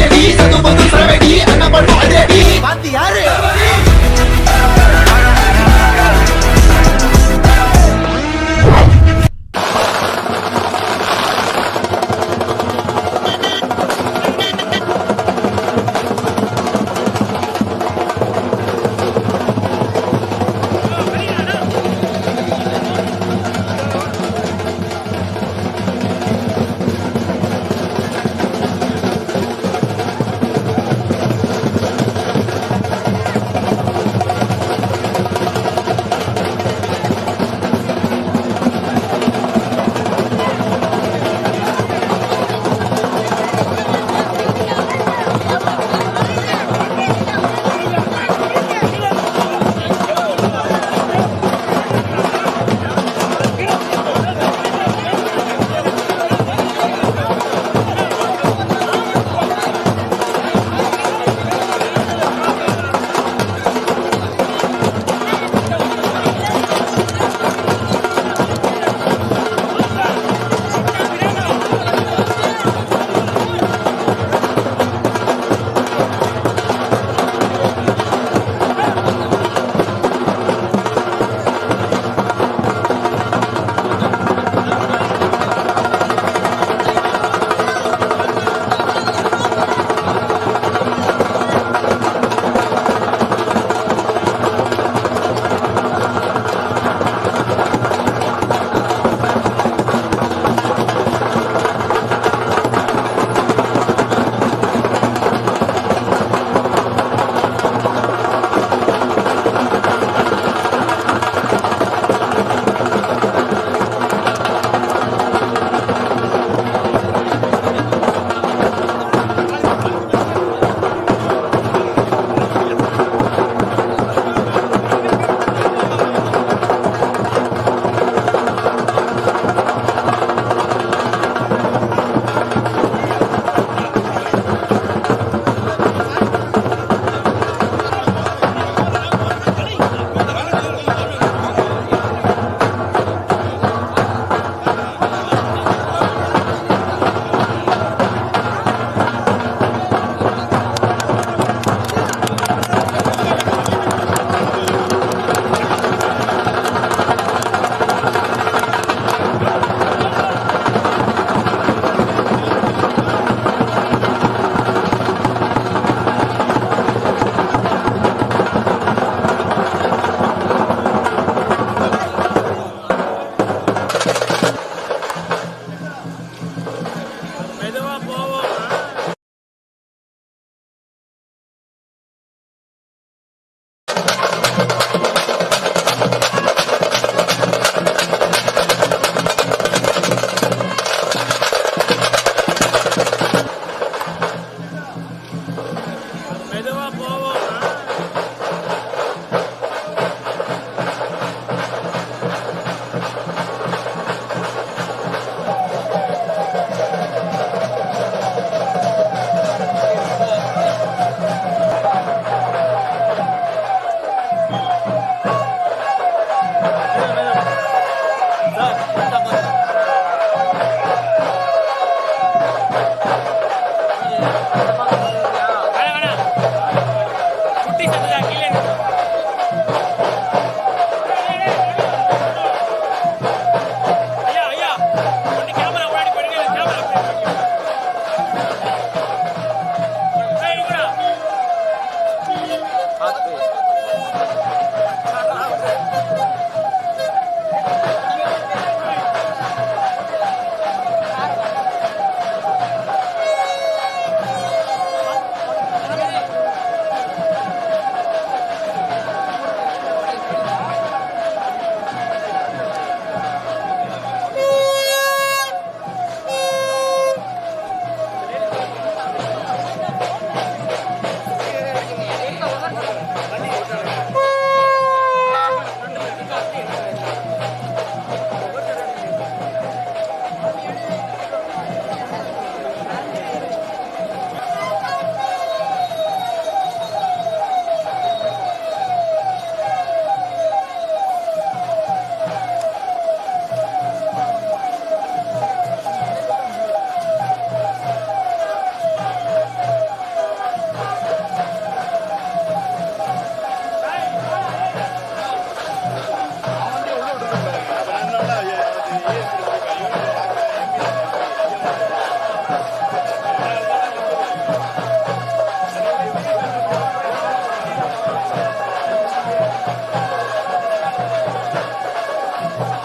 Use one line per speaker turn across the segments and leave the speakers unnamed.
அதிரடி சது பொது சரவெடி பண்ணும் அதிரடி
பாத்தி யாரு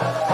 Bye.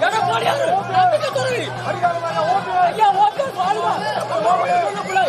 எடப்பாடியார் நம்பிக்கை துறவி ஐயா
ஓட்டு
வாழ்வா பிள்ளை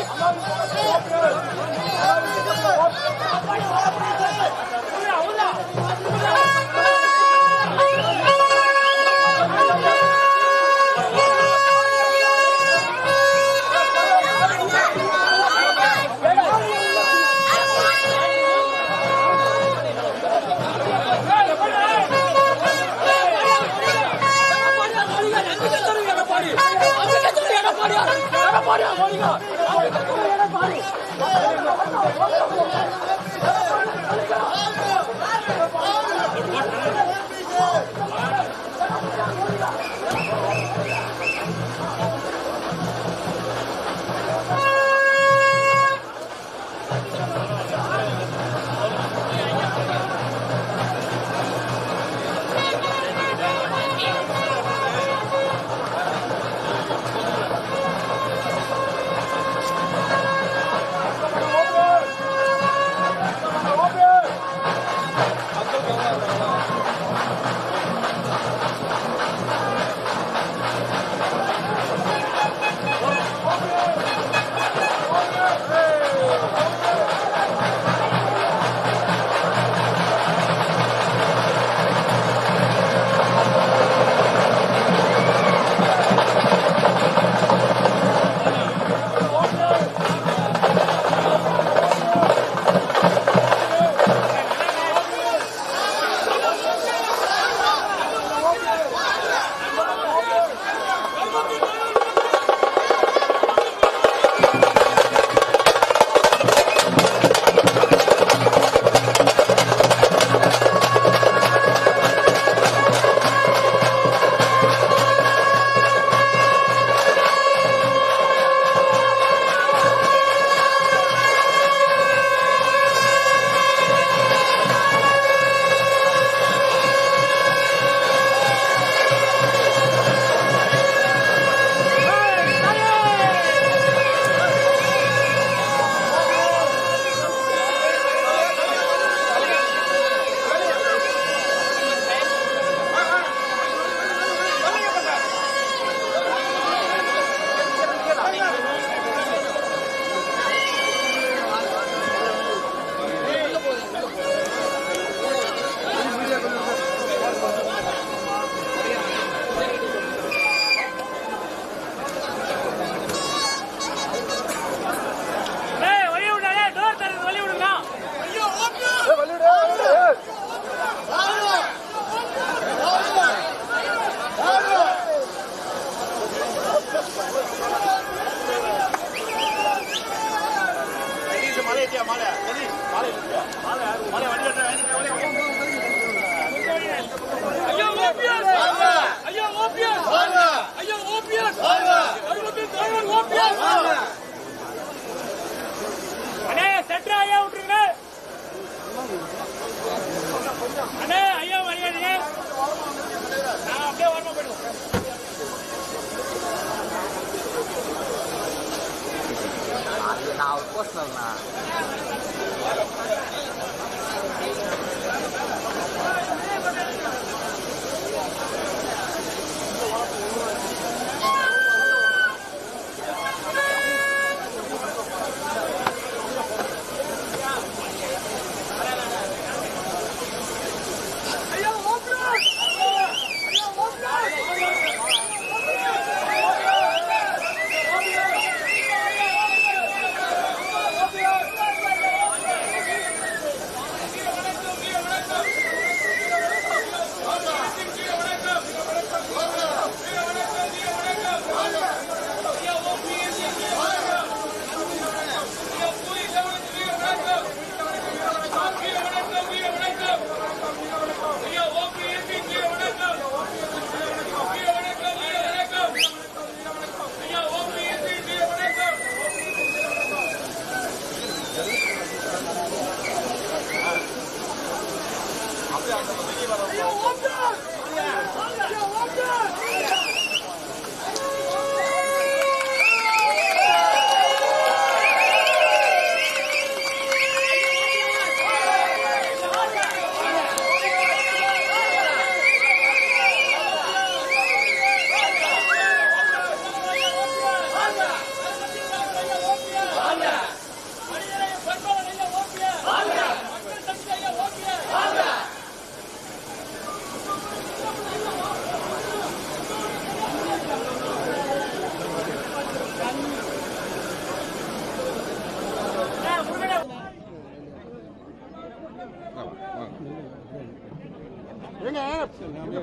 我死了。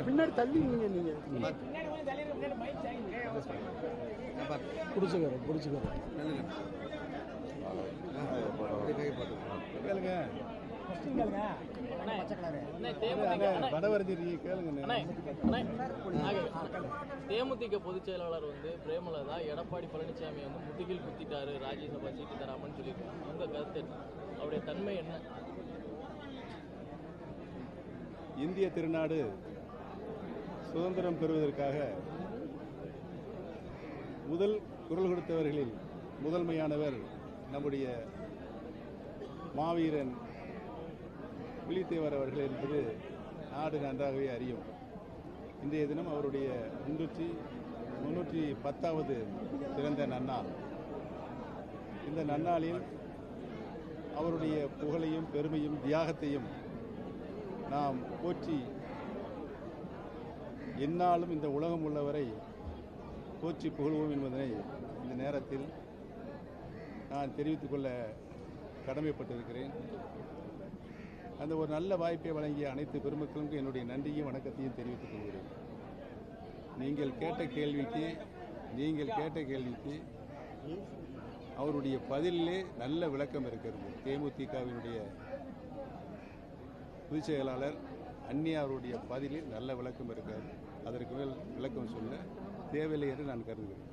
பின்னாடி தள்ளி நீங்க. நீங்க புடிச்சுக்கிறேன் கேளுங்க.
தேமுதிக பொதுச் செயலாளர் வந்து பிரேமலதா எடப்பாடி பழனிசாமி வந்து முதுகில் குத்திட்டாரு ராஜ்யசபா சீட்டு தராமன்னு சொல்லியிருக்காங்க. உங்க கருத்து என்ன? அவருடைய தன்மை என்ன?
இந்திய திருநாடு சுதந்திரம் பெறுவதற்காக முதல் குரல் கொடுத்தவர்களில் முதன்மையானவர் நம்முடைய மாவீரன் புலித்தேவர் அவர்கள் என்பது நாடு நன்றாகவே அறியும். இன்றைய தினம் அவருடைய முன்னூற்றி முன்னூற்றி பத்தாவது பிறந்த நன்னாள். இந்த நன்னாளில் அவருடைய புகழையும் பெருமையும் தியாகத்தையும் நாம் போற்றி என்னாலும் இந்த உலகம் உள்ளவரை போற்றி புகழ்வோம் என்பதனை இந்த நேரத்தில் நான் தெரிவித்துக் கொள்ள கடமைப்பட்டிருக்கிறேன். அந்த ஒரு நல்ல வாய்ப்பை வழங்கிய அனைத்து பெருமக்களுக்கும் என்னுடைய நன்றியும் வணக்கத்தையும் தெரிவித்துக் கொள்கிறேன். நீங்கள் கேட்ட கேள்விக்கு நீங்கள் கேட்ட கேள்விக்கு அவருடைய பதிலிலே நல்ல விளக்கம் இருக்கிறது. தேமுதிகவினுடைய பொதுச் செயலாளர் அந்நியாருடைய பதிலில் நல்ல விளக்கம் இருக்காது. அதற்கு மேல் விளக்கம் சொல்ல தேவையில்லை என்று நான் கருதுகிறேன்.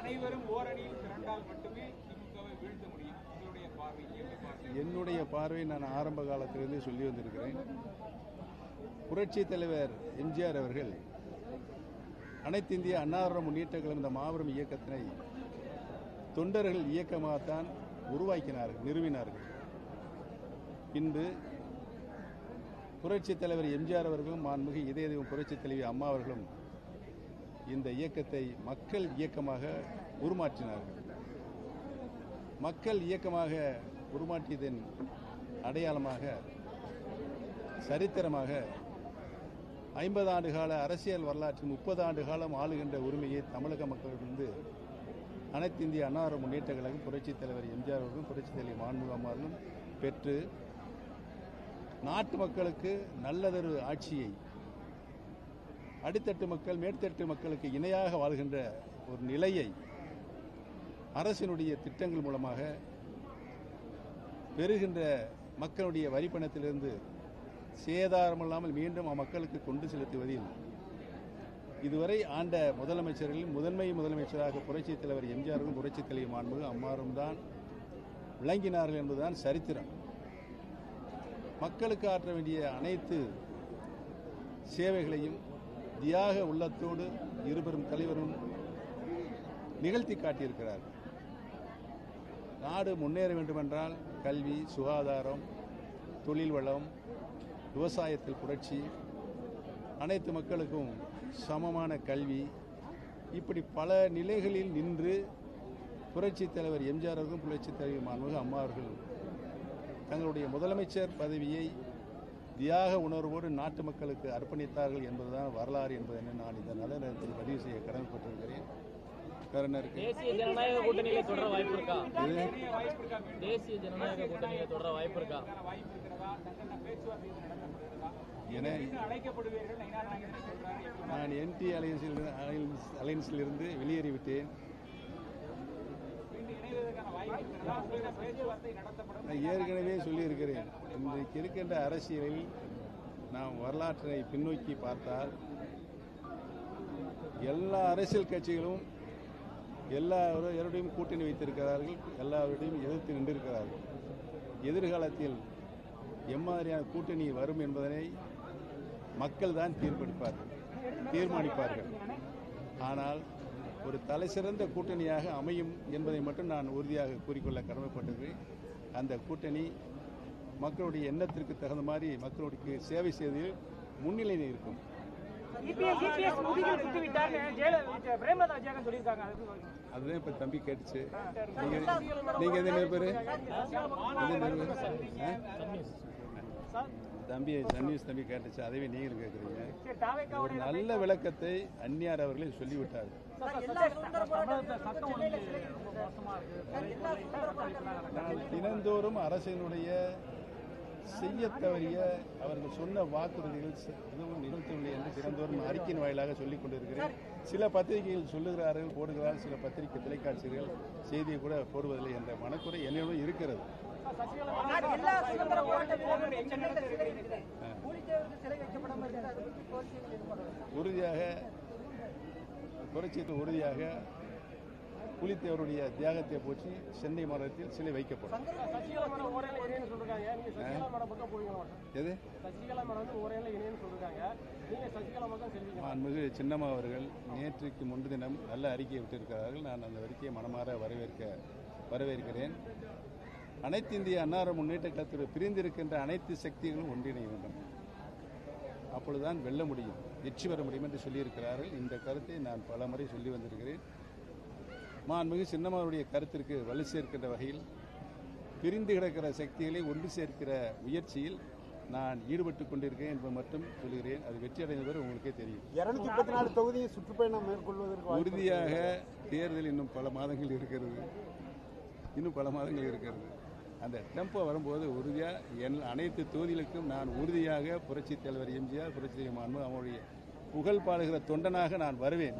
அனைவரும்
என்னுடைய பார்வை நான் ஆரம்ப காலத்திலிருந்தே சொல்லி வந்திருக்கிறேன். புரட்சி தலைவர் எம்ஜிஆர் அவர்கள் அனைத்து இந்திய அன்னார முன்னேற்ற கழகம் இந்த மாபெரும் இயக்கத்தினை தொண்டர்கள் இயக்கமாகத்தான் உருவாக்கினார்கள் நிறுவினார்கள். இன்று புரட்சித் தலைவர் எம்ஜிஆர் அவர்களும் மாண்புமிகு இதயதெய்வம் புரட்சித் தலைவி அம்மா அவர்களும் இந்த இயக்கத்தை மக்கள் இயக்கமாக உருமாற்றினார்கள். மக்கள் இயக்கமாக உருமாற்றியதன் அடையாளமாக சரித்திரமாக ஐம்பது ஆண்டு கால அரசியல் வரலாற்றில் முப்பது ஆண்டு காலம் ஆளுகின்ற உரிமையை தமிழக மக்களிடமிருந்து அனைத்து இந்திய அன்னார முன்னேற்ற கழகம் புரட்சித் தலைவர் எம்ஜிஆர் அவர்களும் புரட்சித் தலைவர் மாண்புமிகு பெற்று நாட்டு மக்களுக்கு நல்லதொரு ஆட்சியை அடித்தட்டு மக்கள் மேற்தட்டு மக்களுக்கு இணையாக வாழ்கின்ற ஒரு நிலையை அரசினுடைய திட்டங்கள் மூலமாக பெறுகின்ற மக்களுடைய வரிப்பணத்திலிருந்து சேதாரமில்லாமல் மீண்டும் அம்மக்களுக்கு கொண்டு செலுத்துவதில் இதுவரை ஆண்ட முதலமைச்சர்களில் முதன்மை முதலமைச்சராக புரட்சித் தலைவர் எம்ஜிஆரும் புரட்சித் தலைவர் மாண்புமிகு அம்மாரும் தான் விளங்கினார்கள் என்பதுதான் சரித்திரம். மக்களுக்கு ஆற்ற வேண்டிய அனைத்து சேவைகளையும் தியாக உள்ளத்தோடு இருபெரும் தலைவரும் நிகழ்த்தி காட்டியிருக்கிறார். நாடு முன்னேற வேண்டுமென்றால் கல்வி சுகாதாரம் தொழில் வளம் விவசாயத்தில் புரட்சி அனைத்து மக்களுக்கும் சமமான கல்வி. இப்படி பல நிலைகளில் நின்று புரட்சித் தலைவர் எம்ஜிஆர் அவர்களும் புரட்சித் தலைவர் மாண்புமிகு அம்மா அவர்கள் தங்களுடைய முதலமைச்சர் பதவியை தியாக உணர்வோடு நாட்டு மக்களுக்கு அர்ப்பணித்தார்கள் என்பதுதான் வரலாறு என்பதை நான் இந்த நல்ல நேரத்தில் பதிவு செய்ய கடமைப்பட்டிருக்கிறேன்.
தேசிய ஜனநாயக கூட்டணியில தொடர வாய்ப்பு இருக்கா? தேசிய ஜனநாயக கூட்டணியில தொடர வாய்ப்பு இருக்கா?
என நான் என்டி அலையன்ஸில் அலையன்ஸ் அலையன்ஸில் இருந்து வெளியேறிவிட்டேன் நான் ஏற்கனவே சொல்லியிருக்கிறேன். இன்றைக்கு இருக்கின்ற அரசியலில் நாம் வரலாற்றை பின்னோக்கி பார்த்தால் எல்லா அரசியல் கட்சிகளும் எல்லாருடையும் கூட்டணி வைத்திருக்கிறார்கள் எல்லாருடையும் எதிர்த்து நின்றிருக்கிறார்கள். எதிர்காலத்தில் எம்மாதிரியான கூட்டணி வரும் என்பதனை மக்கள் தான் தீர்ப்பளிப்பார்கள் தீர்மானிப்பார்கள் ஆனால் ஒரு தலைசிறந்த கூட்டணியாக அமையும் என்பதை மட்டும் நான் உறுதியாக கூறிக்கொள்ள கடமைப்பட்டிருக்கிறேன் அந்த கூட்டணி மக்களுடைய எண்ணத்திற்கு தகுந்த மாதிரி மக்களுடைய சேவை செய்வதில் முன்னிலையில் இருக்கும்? அதுதான் இப்ப தம்பி கேட்டுச்சு நீங்க நீங்க எந்த ஆ? தம்பி சன்னியூஸ் தம்பி கேட்டுச்சு அதைவே நீங்களும் கேட்குறீங்க ஒரு நல்ல விளக்கத்தை அந்நியார் அவர்களே சொல்லிவிட்டார்கள் நான் தினந்தோறும் அரசினுடைய செய்ய தவறிய அவர்கள் சொன்ன வாக்குறுதிகள் எதுவும் நிகழ்த்தவில்லை என்று தினந்தோறும் அறிக்கையின் வாயிலாக சொல்லிக் கொண்டிருக்கிறேன். சில பத்திரிகைகள் சொல்லுகிறார்கள் போடுகிறார்கள் சில பத்திரிகை தொலைக்காட்சிகள் செய்தியை கூட போடுவதில்லை என்ற மனக்குறை என்னிடம் இருக்கிறது. உறுதியாக புரட்சியத்தை உறுதியாக புலித்தேவருடைய தியாகத்தை போற்றி சென்னை மாநிலத்தில் சிலை வைக்கப்படும். எது?
செல்வீங்க.
மாண்புமிகு சின்னம்மா அவர்கள் நேற்றுக்கு முன்தினம் நல்ல அறிக்கையை விட்டிருக்கிறார்கள். நான் அந்த அறிக்கையை மனமாற வரவேற்க வரவேற்கிறேன். அனைத்து இந்திய அன்னார முன்னேற்ற கழகத்தில் பிரிந்திருக்கின்ற அனைத்து சக்திகளும் ஒன்றிணைய வேண்டும். அப்பொழுதுதான் வெல்ல முடியும் வெற்றி பெற முடியும் என்று சொல்லியிருக்கிறார்கள். இந்த கருத்தை நான் பல முறை சொல்லி வந்திருக்கிறேன். மாண்புமிகு சின்னம்மாவுடைய கருத்திற்கு வலு சேர்க்கின்ற வகையில் பிரிந்து கிடக்கிற சக்திகளை ஒன்று சேர்க்கிற முயற்சியில் நான் ஈடுபட்டு கொண்டிருக்கிறேன் என்பது மட்டும் சொல்கிறேன் அது வெற்றி அடைந்தவர் உங்களுக்கே தெரியும்.
இருநூத்தி முப்பத்தி நாலு தொகுதியை சுற்றுப்பயணம் மேற்கொள்வதற்கு
உறுதியாக தேர்தல் இன்னும் பல மாதங்கள் இருக்கிறது. இன்னும் பல மாதங்கள் இருக்கிறது. அந்த டெம்போ வரும்போது உறுதியாக என் அனைத்து தொகுதிகளுக்கும் நான் உறுதியாக புரட்சித் தலைவர் எம்ஜிஆர் புரட்சி தலைவர் மாண்பு அவருடைய புகழ் பாடுகிற தொண்டனாக நான் வருவேன்.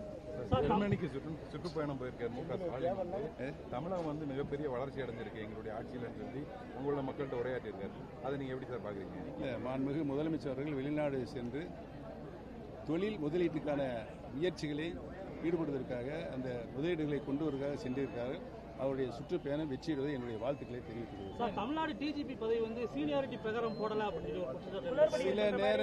ஜெர்மனிக்கு சுற்று சுற்றுப்பயணம் போயிருக்காரு மு க ஸ்டாலின். வந்து தமிழகம் வந்து மிகப்பெரிய வளர்ச்சி அடைஞ்சிருக்கு எங்களுடைய ஆட்சியிலன்னு சொல்லி உங்களோட மக்கள்கிட்ட உரையாற்றியிருக்காரு. அதை நீங்க எப்படி சார் பாக்குறீங்க?
இல்ல, மாண்புமிகு முதலமைச்சர் அவர்கள் வெளிநாடு சென்று தொழில் முதலீட்டுக்கான முயற்சிகளை ஈடுபடுவதற்காக அந்த முதலீடுகளை கொண்டு வருவதற்காக சென்றிருக்கிறார்கள் அவருடைய சுற்றுப்பயணம் வெற்றியிடுவதை என்னுடைய வாழ்த்துக்களை தெரிவித்துள்ளது
சார் தமிழ்நாடு டிஜிபி பதவி வந்து சீனியாரிட்டி பிரகாரம் போடல அப்படின்னு
சில நேர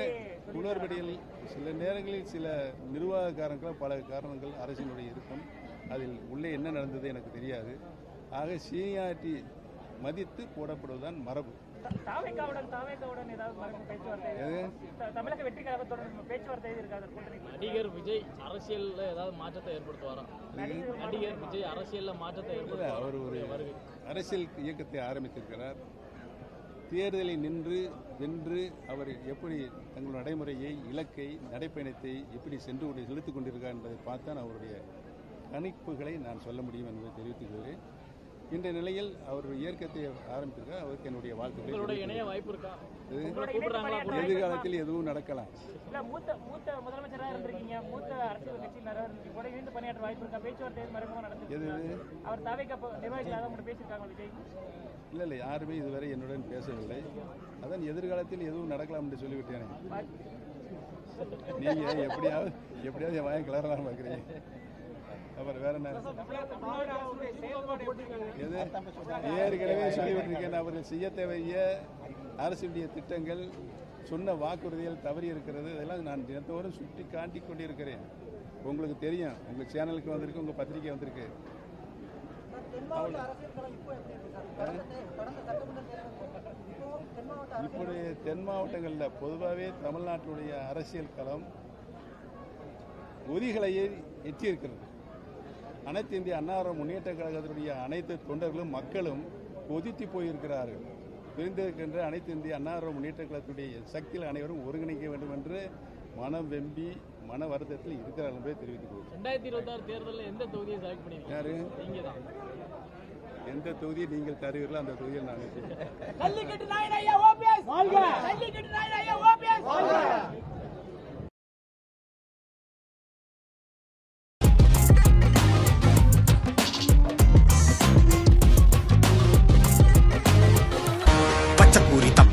குளறுபடியில் சில நேரங்களில் சில நிர்வாக காரணங்கள் பல காரணங்கள் அரசினுடைய இருக்கும். அதில் உள்ளே என்ன நடந்தது எனக்கு தெரியாது. ஆக சீனியாரிட்டி மதித்து போடப்படுவதுதான் மரபு.
நடிகர் விஜய் அரசியல்ல ஏதாவது மாற்றத்தை ஏற்படுத்துவாரா? நடிகர் விஜய் அரசியல்ல மாற்றத்தை ஏற்படுத்துவாரா?
அவர் ஒரு அரசியல் இயக்கத்தை ஆரம்பித்திருக்கிறார் தேர்தலில் நின்று வென்று அவர் எப்படி தங்கள் நடைமுறையை இலக்கை நடைப்பயணத்தை எப்படி சென்று செலுத்திக் கொண்டிருக்கார் என்பதை பார்த்தான் அவருடைய கணிப்புகளை நான் சொல்ல முடியும் என்பதை தெரிவித்துக் இன்றைய நிலையில் அவர் இயக்கத்தை ஆரம்பித்திருக்கார் அவருக்கு என்னுடைய வாழ்த்துக்களை. எதிர்காலத்தில் எதுவும் நடக்கலாம்.
இல்லை
இல்லை யாருமே இதுவரை என்னுடன் பேசவில்லை. அதான் எதிர்காலத்தில் எதுவும் நடக்கலாம் என்று சொல்லிவிட்டேனே. நீங்க எப்படியாவது எப்படியாவது என் வாயை கிளறலாம் பார்க்குறீங்க அவர் வேற என்ன? எது? ஏற்கனவே சொல்லிவிட்டிருக்கேன். அவர்கள் செய்ய தேவைய அரசுடைய திட்டங்கள் சொன்ன வாக்குறுதிகள் தவறி இருக்கிறது. இதெல்லாம் நான் தினத்தோறும் சுட்டி காட்டிக் கொண்டிருக்கிறேன். உங்களுக்கு தெரியும். உங்கள் சேனலுக்கு வந்திருக்கு உங்கள் பத்திரிக்கை வந்திருக்கு. இப்படி தென் மாவட்டங்களில் பொதுவாகவே தமிழ்நாட்டுடைய அரசியல் களம் ஒதிகளையே எட்டியிருக்கிறது. அனைத்து இந்திய அன்னார முன்னேற்ற கழகத்தினுடைய அனைத்து தொண்டர்களும் மக்களும் கொதித்து போயிருக்கிறார்கள். பிரிந்திருக்கின்ற அனைத்து இந்திய அன்னார முன்னேற்ற கழகத்துடைய சக்தியில் அனைவரும் ஒருங்கிணைக்க வேண்டும் என்று மனம் வெம்பி மன வருத்தத்தில் இருக்கிறார்கள் என்பதை தெரிவித்துக் கொள்கிறேன்.
ரெண்டாயிரத்தி இருபத்தி ஆறு தேர்தலில் எந்த தொகுதியை செலக்ட் பண்ணிருக்கீங்க
யாரு?
நீங்க தான்
எந்த தொகுதியை நீங்கள் தருவீர்களோ அந்த தொகுதியில் நாங்கள் செய்வோம்.
ஜல்லிக்கட்டு நாயன் ஐயா ஓபிஎஸ் வாழ்க! ஜல்லிக்கட்டு நாயன் ஐயா ஓபிஎஸ்